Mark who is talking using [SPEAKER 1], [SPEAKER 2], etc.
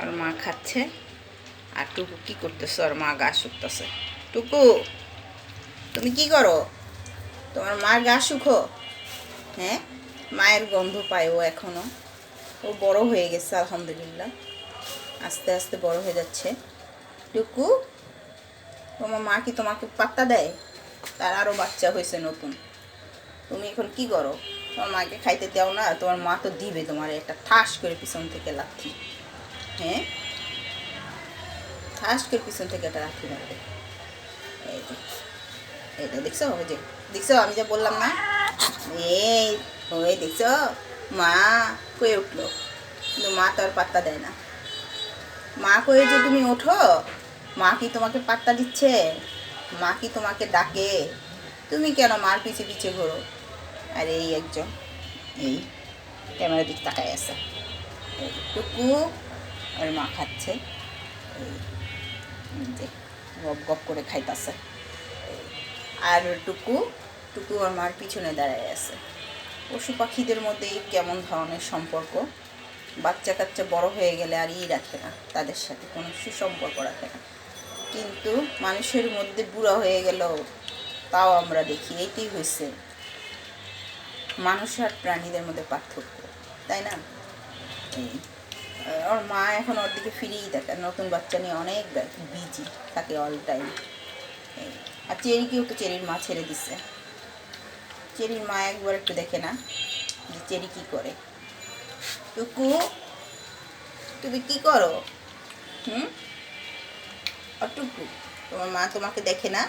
[SPEAKER 1] আর মা খাচ্ছে। আর টুকু কি করতেছে? আর মা গা শুকতেছে। টুকু, তুমি কি করো? তোমার মার গা শুকো। হ্যাঁ? মায়ের গন্ধ পায় ও এখনও। ও বড় হয়ে গেছে, আলহামদুলিল্লাহ। আস্তে আস্তে বড় হয়ে যাচ্ছে। টুকু, তোমার মা কি তোমাকে পাত্তা দেয়? তার আরও বাচ্চা হয়েছে নতুন। তুমি এখন কি করো? তোমার মাকে খাইতে দাও না, তোমার মা তো দিবে তোমার একটা ঠাস করে পিছন থেকে লাথি। হ্যাঁ। করে পিছন থেকে একটা লাথি মারবে এই দেখছ? ওই যে, দেখছ? আমি যে বললাম না? এই, ওই দেখছ? মা কয়ে উঠল? কিন্তু মা তো আর পাত্তা দেয় না। মা কয়ে যে তুমি ওঠো? মা কি তোমাকে পাত্তা দিচ্ছে? মা কি তোমাকে ডাকে? তুমি কেন মার পিছে পিছে ঘোরো? আর এই একজন, এই, ক্যামেরার দিক তাকায় আছে। টুকু আর মা খাচ্ছে। গপ গপ করে খাইতাছে। আর টুকু টুকু আর মার পিছনে দাঁড়ায় আছে। পশু পাখিদের মধ্যে কেমন ধরনের সম্পর্ক? বাচ্চা কাচ্চা বড় হয়ে গেলে আর ই রাখে না, তাদের সাথে কোনো সুসম্পর্ক রাখে না। কিন্তু মানুষের মধ্যে বুড়া হয়ে গেল তাও আমরা দেখি এইটাই হয়েছে মানুষ আর প্রাণীদের মধ্যে পার্থক্য, তাই না? ওর মা এখন ওর দিকে ফিরেই দেখে নতুন বাচ্চা নিয়ে অনেক বিজি থাকে অল টাইম আর চেরিকেও তো চেরির মা ছেড়ে দিছে। চেরির মা একবার একটু দেখে না যে চেরি কী করে। টুকু, তুমি কি করো? হুম? আর টুকু, তোমার মা তোমাকে দেখে না?